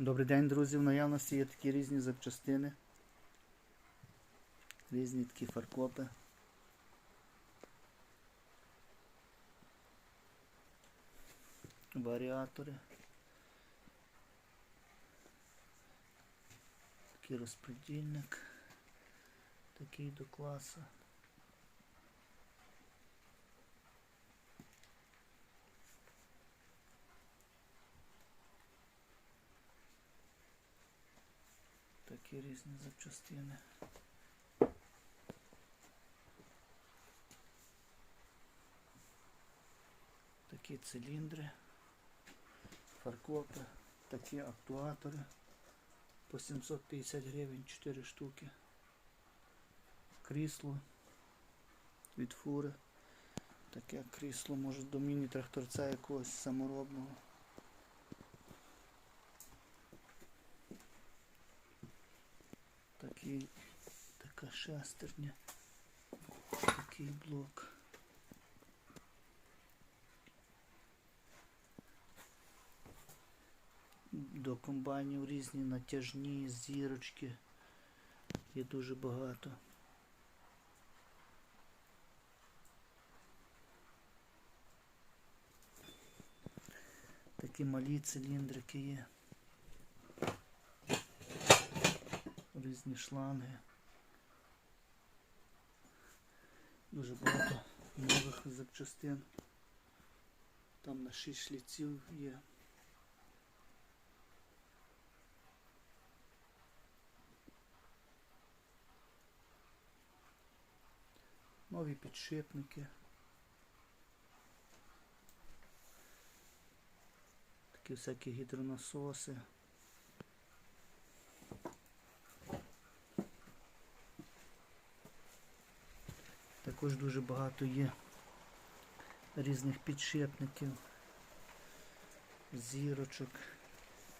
Добрий день, друзі. В наявності є такі різні запчастини. Різні такі фаркопи. Варіатори. Такий розподільник. Такий до класу. Такі різні запчастини. Такі циліндри, фаркопи, такі актуатори по 750 гривень 4 штуки. Крісло від фури. Таке крісло може до міні-тракторця якогось саморобного. Такий, така шестерня, такий блок. До комбайнів різні натяжні, зірочки. Є дуже багато. Такі малі циліндрики є. Різні шланги. Дуже багато нових запчастин. Там на 6 шліців є. Нові підшипники. Такі всякі гідронасоси. Також дуже багато є різних підшипників, зірочок.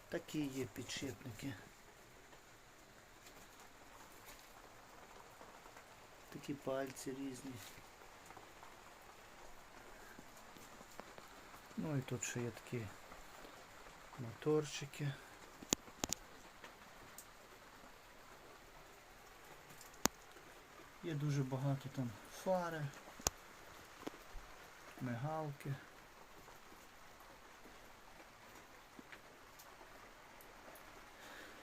Такі є підшипники. Такі пальці різні. Ну і тут ще є такі моторчики. Є дуже багато там фари, мигалки.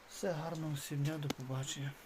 Все гарно, всім дня, до побачення.